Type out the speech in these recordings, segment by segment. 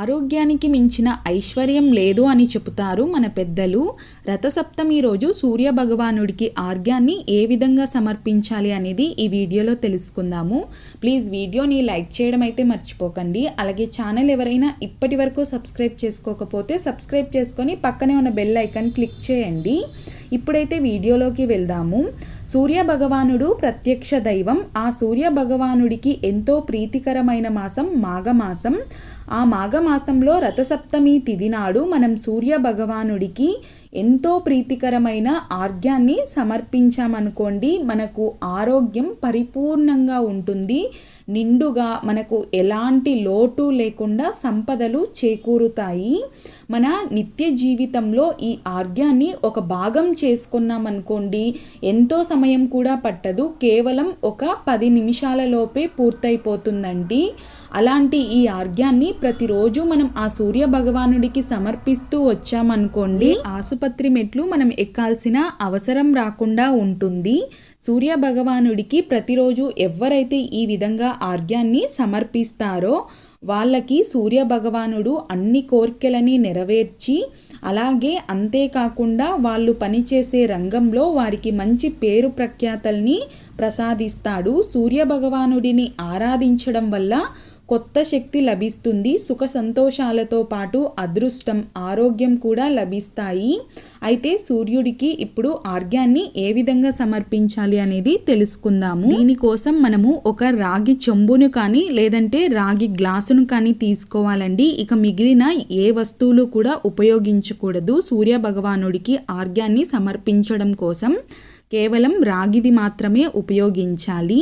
ఆరోగ్యానికి మించిన ఐశ్వర్యం లేదు అని చెబుతారు మన పెద్దలు. రథసప్తమి రోజు సూర్య భగవానుడికి ఆర్గ్యాన్ని ఏ విధంగా సమర్పించాలి అనేది ఈ వీడియోలో తెలుసుకుందాము. ప్లీజ్ వీడియోని లైక్ చేయడం అయితే మర్చిపోకండి. అలాగే ఛానల్ ఎవరైనా ఇప్పటి వరకు సబ్స్క్రైబ్ చేసుకోకపోతే సబ్స్క్రైబ్ చేసుకొని పక్కనే ఉన్న బెల్ ఐకాన్ క్లిక్ చేయండి. ఇప్పుడైతే వీడియోలోకి వెళ్దాము. సూర్య భగవానుడు ప్రత్యక్ష దైవం. ఆ సూర్య భగవానుడికి ఎంతో ప్రీతికరమైన మాసం మాఘమాసం. ఆ మాఘమాసంలో రథసప్తమి తిథి నాడు మనం సూర్య భగవానుడికి ఎంతో ప్రీతికరమైన ఆర్గ్యాన్ని సమర్పించామనుకోండి మనకు ఆరోగ్యం పరిపూర్ణంగా ఉంటుంది. నిండుగా మనకు ఎలాంటి లోటు లేకుండా సంపదలు చేకూరుతాయి. మన నిత్య జీవితంలో ఈ ఆర్గ్యాన్ని ఒక భాగం చేసుకున్నామనుకోండి ఎంతో సమయం కూడా పట్టదు. కేవలం ఒక పది నిమిషాలలోపే పూర్తయిపోతుందండి. అలాంటి ఈ ఆర్గ్యాన్ని ప్రతిరోజు మనం ఆ సూర్య భగవానుడికి సమర్పిస్తూ వచ్చామనుకోండి ఆసుపత్రి మెట్లు మనం ఎక్కాల్సిన అవసరం రాకుండా ఉంటుంది. సూర్య భగవానుడికి ప్రతిరోజు ఎవరైతే ఈ విధంగా ఆర్గ్యాన్ని సమర్పిస్తారో వాళ్ళకి సూర్య భగవానుడు అన్ని కోరికలని నెరవేర్చి అలాగే అంతేకాకుండా వాళ్ళు పనిచేసే రంగంలో వారికి మంచి పేరు ప్రఖ్యాతల్ని ప్రసాదిస్తాడు. సూర్య భగవానుడిని ఆరాధించడం వల్ల కొత్త శక్తి లభిస్తుంది సుఖ సంతోషాలతో పాటు అదృష్టం ఆరోగ్యం కూడా లభిస్తాయి. అయితే సూర్యుడికి ఇప్పుడు ఆర్గ్యాన్ని ఏ విధంగా సమర్పించాలి అనేది తెలుసుకుందాము. దీనికోసం మనము ఒక రాగి చెంబును కానీ లేదంటే రాగి గ్లాసును కానీ తీసుకోవాలండి. ఇక మిగిలిన ఏ వస్తువులు కూడా ఉపయోగించకూడదు. సూర్య భగవానుడికి ఆర్గ్యాన్ని సమర్పించడం కోసం కేవలం రాగిది మాత్రమే ఉపయోగించాలి.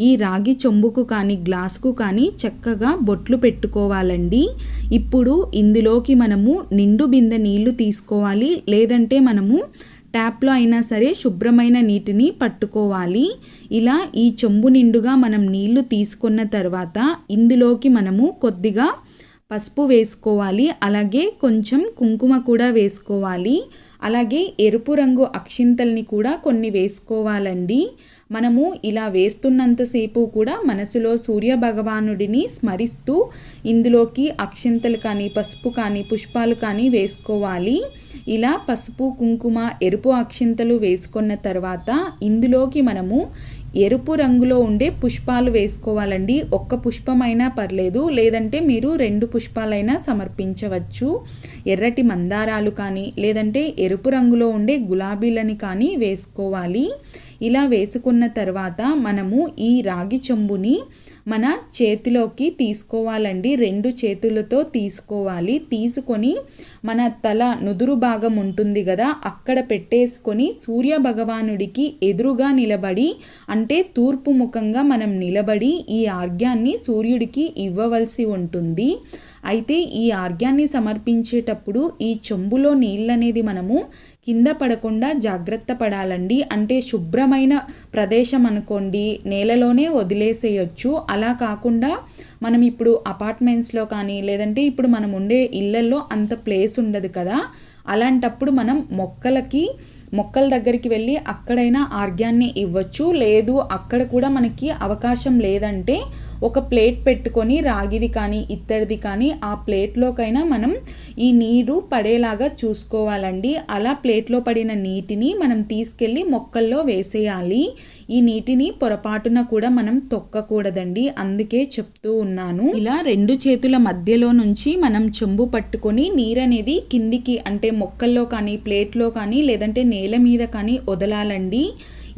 ఈ రాగి చెంబుకు కానీ గ్లాసుకు కానీ చక్కగా బొట్లు పెట్టుకోవాలండి. ఇప్పుడు ఇందులోకి మనము నిండు బిందె నీళ్ళు తీసుకోవాలి. లేదంటే మనము ట్యాప్లో అయినా సరే శుభ్రమైన నీటిని పట్టుకోవాలి. ఇలా ఈ చెంబు నిండుగా మనం నీళ్ళు తీసుకున్న తర్వాత ఇందులోకి మనము కొద్దిగా పసుపు వేసుకోవాలి అలాగే కొంచెం కుంకుమ కూడా వేసుకోవాలి. అలాగే ఎరుపు రంగు అక్షింతల్ని కూడా కొన్ని వేసుకోవాలండి. మనము ఇలా వేస్తున్నంతసేపు కూడా మనసులో సూర్య భగవానుడిని స్మరిస్తూ ఇందులోకి అక్షింతలు కానీ పసుపు కానీ పుష్పాలు కానీ వేసుకోవాలి. ఇలా పసుపు కుంకుమ ఎరుపు అక్షింతలు వేసుకున్న తర్వాత ఇందులోకి మనము ఎరుపు రంగులో ఉండే పుష్పాలు వేసుకోవాలండి. ఒక్క పుష్పమైనా పర్లేదు. లేదంటే మీరు రెండు పుష్పాలైనా సమర్పించవచ్చు. ఎర్రటి మందారాలు కానీ లేదంటే ఎరుపు రంగులో ఉండే గులాబీలని కానీ వేసుకోవాలి. ఇలా వేసుకున్న తర్వాత మనము ఈ రాగి చెంబుని మన చేతిలోకి తీసుకోవాలండి. రెండు చేతులతో తీసుకోవాలి. తీసుకొని మన తల నుదురు భాగం ఉంటుంది కదా అక్కడ పెట్టేసుకొని సూర్య భగవానుడికి ఎదురుగా నిలబడి అంటే తూర్పు ముఖంగా మనం నిలబడి ఈ ఆర్గ్యాన్ని సూర్యుడికి ఇవ్వవలసి ఉంటుంది. అయితే ఈ ఆర్గ్యాన్ని సమర్పించేటప్పుడు ఈ చెంబులో నీళ్ళనేది మనము కింద పడకుండా జాగ్రత్త పడాలండి. అంటే శుభ్రమైన ప్రదేశం అనుకోండి నేలలోనే వదిలేసేయచ్చు. అలా కాకుండా మనం ఇప్పుడు అపార్ట్మెంట్స్లో కానీ లేదంటే ఇప్పుడు మనం ఉండే ఇళ్ళల్లో అంత ప్లేస్ ఉండదు కదా. అలాంటప్పుడు మనం మొక్కలకి మొక్కల దగ్గరికి వెళ్ళి అక్కడైనా ఆర్గాన్ని ఇవ్వచ్చు. లేదు అక్కడ కూడా మనకి అవకాశం లేదంటే ఒక ప్లేట్ పెట్టుకొని రాగిది కానీ ఇత్తడిది కానీ ఆ ప్లేట్లోకైనా మనం ఈ నీరు పడేలాగా చూసుకోవాలండి. అలా ప్లేట్లో పడిన నీటిని మనం తీసుకెళ్ళి మొక్కల్లో వేసేయాలి. ఈ నీటిని పొరపాటున కూడా మనం తొక్కకూడదండి. అందుకే చెప్తూ ఉన్నాను. ఇలా రెండు చేతుల మధ్యలో నుంచి మనం చెంబు పట్టుకొని నీరు అనేది కిందికి అంటే మొక్కల్లో కానీ ప్లేట్లో కానీ లేదంటే నేల మీద కానీ వదలాలండి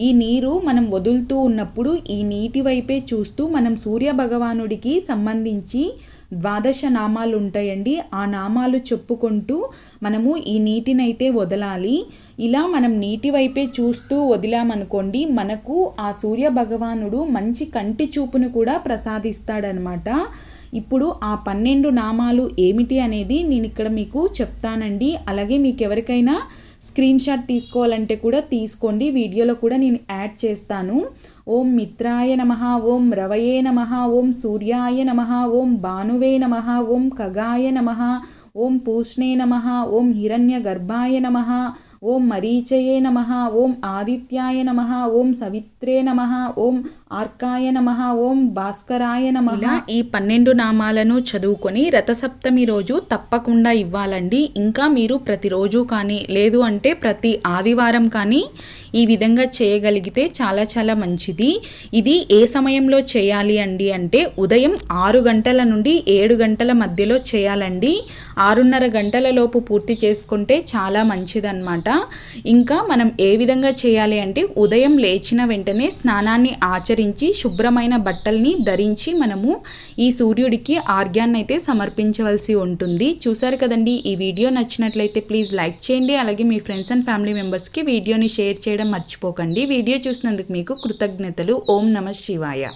ఈ నీరు మనం వదులుతూ ఉన్నప్పుడు ఈ నీటి వైపే చూస్తూ మనం సూర్య భగవానుడికి సంబంధించి ద్వాదశ నామాలు ఉంటాయండి. ఆ నామాలు చెప్పుకుంటూ మనము ఈ నీటినైతే వదలాలి. ఇలా మనం నీటి వైపే చూస్తూ వదిలామనుకోండి మనకు ఆ సూర్య భగవానుడు మంచి కంటి చూపును కూడా ప్రసాదిస్తాడనమాట. ఇప్పుడు ఆ పన్నెండు నామాలు ఏమిటి అనేది నేను ఇక్కడ మీకు చెప్తానండి. అలాగే మీకు ఎవరికైనా స్క్రీన్ షాట్ తీసుకోవాలంటే కూడా తీసుకోండి. వీడియోలో కూడా నేను యాడ్ చేస్తాను. ఓం మిత్రాయ నమ ఓం రవయే నమ ఓం సూర్యాయ నమ ఓం భానువే నమ ఓం ఖగాయ నమ ఓం పూష్ణే నమ ఓం హిరణ్య గర్భాయ నమ ఓం మరీచయే నమ ఓం ఆదిత్యాయ నమ ఓం సవిత్రే నమ ఓం ఆర్కాయ నమ ఓం భాస్కరాయ నమ. ఇలా ఈ పన్నెండు నామాలను చదువుకొని రథసప్తమి రోజు తప్పకుండా ఇవ్వాలండి. ఇంకా మీరు ప్రతిరోజు కానీ లేదు అంటే ప్రతి ఆదివారం కానీ ఈ విధంగా చేయగలిగితే చాలా చాలా మంచిది. ఇది ఏ సమయంలో చేయాలి అండి అంటే ఉదయం ఆరు గంటల నుండి ఏడు గంటల మధ్యలో చేయాలండి. ఆరున్నర గంటల లోపు పూర్తి చేసుకుంటే చాలా మంచిదన్నమాట. ఇంకా మనం ఏ విధంగా చేయాలి అంటే ఉదయం లేచిన వెంటనే స్నానాన్ని ఆచరించి శుభ్రమైన బట్టల్ని ధరించి మనము ఈ సూర్యుడికి ఆర్గ్యాన్ని అయితే సమర్పించవలసి ఉంటుంది. చూసారు కదండి? ఈ వీడియో నచ్చినట్లయితే ప్లీజ్ లైక్ చేయండి. అలాగే మీ ఫ్రెండ్స్ అండ్ ఫ్యామిలీ మెంబర్స్కి వీడియోని షేర్ చేయడం మర్చిపోకండి. వీడియో చూసినందుకు మీకు కృతజ్ఞతలు. ఓం నమ శివాయ.